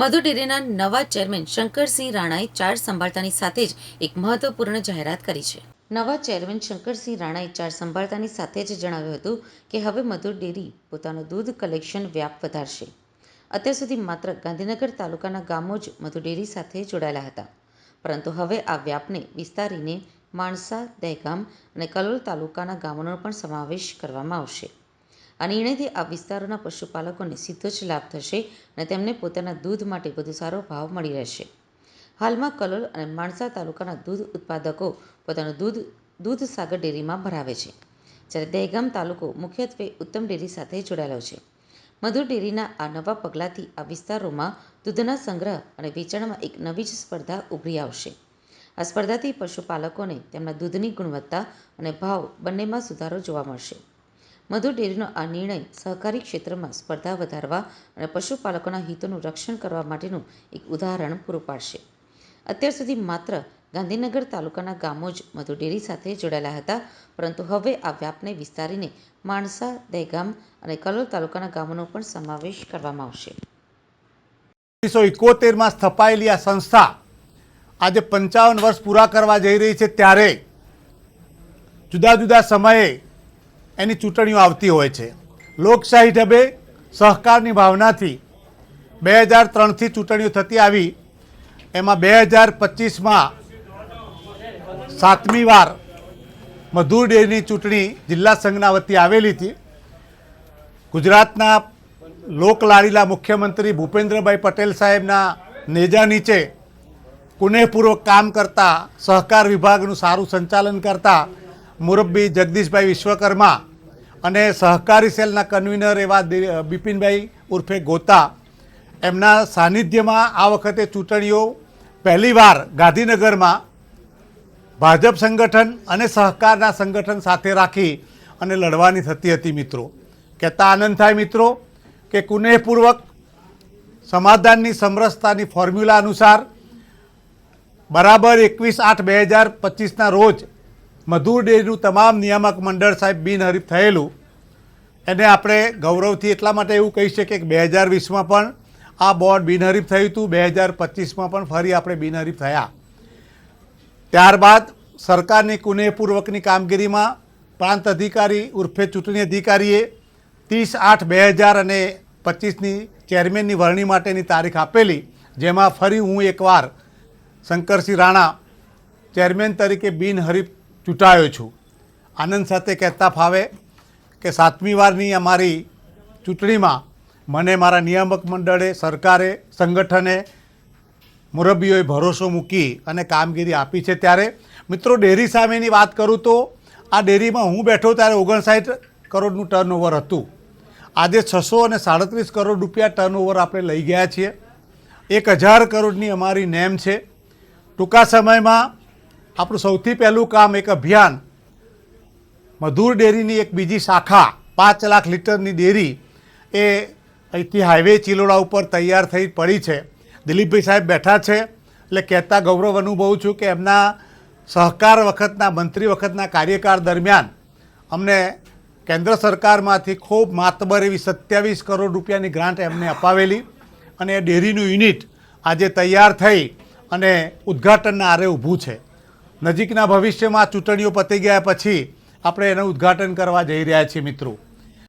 મધુ ડેરીના નવા ચેરમેન શંકરસિંહ રાણાએ ચાર્જ સંભાળતાની સાથે જ એક મહત્વપૂર્ણ જાહેરાત કરી છે. નવા ચેરમેન શંકરસિંહ રાણાએ ચાર્જ સંભાળતાની સાથે જ જણાવ્યું હતું કે હવે મધુર ડેરી પોતાનું દૂધ કલેક્શન વ્યાપ વધારશે. અત્યાર સુધી માત્ર ગાંધીનગર તાલુકાના ગામો જ મધુ ડેરી સાથે જોડાયેલા હતા. પરંતુ હવે આ વ્યાપને વિસ્તારીને માણસા, દહેગામ અને કલોલ તાલુકાના ગામોનો પણ સમાવેશ કરવામાં આવશે. આ નિર્ણયથી આ વિસ્તારોના પશુપાલકોને સીધો જ લાભ થશે અને તેમને પોતાના દૂધ માટે વધુ સારો ભાવ મળી રહેશે. હાલમાં કલોલ અને માણસા તાલુકાના દૂધ ઉત્પાદકો પોતાનું દૂધ દૂધ સાગર ડેરીમાં ભરાવે છે, જ્યારે દહેગામ તાલુકો મુખ્યત્વે ઉત્તમ ડેરી સાથે જોડાયેલો છે. મધુર ડેરીના આ નવા પગલાંથી આ વિસ્તારોમાં દૂધના સંગ્રહ અને વેચાણમાં એક નવી જ સ્પર્ધા ઉભરી આવશે. આ સ્પર્ધાથી પશુપાલકોને તેમના દૂધની ગુણવત્તા અને ભાવ બંનેમાં સુધારો જોવા મળશે. મધુર ડેરીનો આ નિર્ણય સહકારી ક્ષેત્રમાં સ્પર્ધા વધારવા અને પશુપાલકોના હિતોનું રક્ષણ કરવા માટેનું એક ઉદાહરણ પૂરું પાડશે. અત્યાર સુધી માત્ર ગાંધીનગર તાલુકાના ગામો જ મધુર ડેરી સાથે જોડાયેલા હતા, પરંતુ હવે આ વ્યાપને વિસ્તારીને માણસા, દહેગામ અને કલોલ તાલુકાના ગામોનો પણ સમાવેશ કરવામાં આવશે. ઓગણીસો ઇકોતેરમાં સ્થપાયેલી આ સંસ્થા આજે પંચાવન વર્ષ પૂરા કરવા જઈ રહી છે ત્યારે. જુદા જુદા સમયે એની ચૂંટણીઓ આવતી હોય છે. લોકશાહી ઢબે સહકારની ભાવનાથી બે હજાર ત્રણથી ચૂંટણીઓ થતી આવી. એમાં બે હજાર પચીસમાં સાતમી વાર મધુર ડેરીની ચૂંટણી જિલ્લા સંઘના વતી આવેલી હતી. ગુજરાતના લોકલાડીલા મુખ્યમંત્રી ભૂપેન્દ્રભાઈ પટેલ સાહેબના નેજા નીચે કુનેહપૂર્વક કામ કરતા, સહકાર વિભાગનું સારું સંચાલન કરતા મુરબ્બી જગદીશભાઈ વિશ્વકર્મા અને સહકારી સેલના કન્વીનર એવા બિપિનભાઈ ઉર્ફે ગોતા, એમના સાનિધ્યમાં આ વખતે ચૂંટણીઓ પહેલીવાર ગાંધીનગરમાં ભાજપ સંગઠન અને સહકારના સંગઠન સાથે રાખી અને લડવાની થતી હતી મિત્રો. કહેતા આનંદ થાય મિત્રો કે કુનેહપૂર્વક સમાધાનની સમરસતાની ફોર્મ્યુલા અનુસાર બરાબર એકવીસ આઠ બે હજાર પચીસના રોજ મધુર ડેરીનું તમામ નિયામક મંડળ સાહેબ બિનહરીફ થયેલું. એને આપણે ગૌરવથી એટલા માટે એવું કહી શકીએ કે બે હજાર વીસમાં પણ આ બોર્ડ બિનહરીફ થયું હતું બે હજાર પચીસમાં પણ ફરી આપણે બિનહરીફ થયા. ત્યારબાદ સરકારની કુનેહપૂર્વકની કામગીરીમાં પ્રાંત અધિકારી ઉર્ફે ચૂંટણી અધિકારીએ ત્રીસ આઠ બે હજાર અને પચીસની ચેરમેનની વરણી માટેની તારીખ આપેલી, જેમાં ફરી હું એકવાર શંકરસિંહ રાણા ચેરમેન તરીકે બિનહરીફ ચૂંટાયો છું. આનંદ સાથે કહેતા ફાવે કે સાતમી વારની અમારી ચૂંટણીમાં મને મારા નિયામક મંડળે, સરકારે, સંગઠને મુરબ્બીઓએ ભરોસો મૂકી અને કામગીરી આપી છે ત્યારે. મિત્રો, ડેરી સામેની વાત કરું તો આ ડેરીમાં હું બેઠો ત્યારે ઓગણસાઠ કરોડનું ટર્નઓવર હતું. આજે છસો અને સાડત્રીસ કરોડ રૂપિયા ટર્નઓવર આપણે લઈ ગયા છીએ. એક હજાર કરોડની અમારી નેમ છે. ટૂંકા સમયમાં આપણું સૌથી પહેલું કામ એક અભિયાન. મધુર ડેરીની એક બીજી શાખા, પાંચ લાખ લીટરની ડેરી, એ અહીંથી હાઈવે ચિલોડા ઉપર તૈયાર થઈ પડી છે. દિલીપભાઈ સાહેબ બેઠા છે, એટલે કહેતા ગૌરવ અનુભવું છું કે એમના સહકાર વખતના, મંત્રી વખતના કાર્યકાળ દરમિયાન અમને કેન્દ્ર સરકારમાંથી ખૂબ માતબર એવી સત્યાવીસ કરોડ રૂપિયાની ગ્રાન્ટ એમને અપાવેલી અને એ ડેરીનું યુનિટ આજે તૈયાર થઈ અને ઉદ્ઘાટનના આરે ઊભું છે. નજીકના ભવિષ્યમાં ચૂંટણીઓ પતી ગયા પછી આપણે એનું ઉદ્ઘાટન કરવા જઈ રહ્યા છીએ મિત્રો.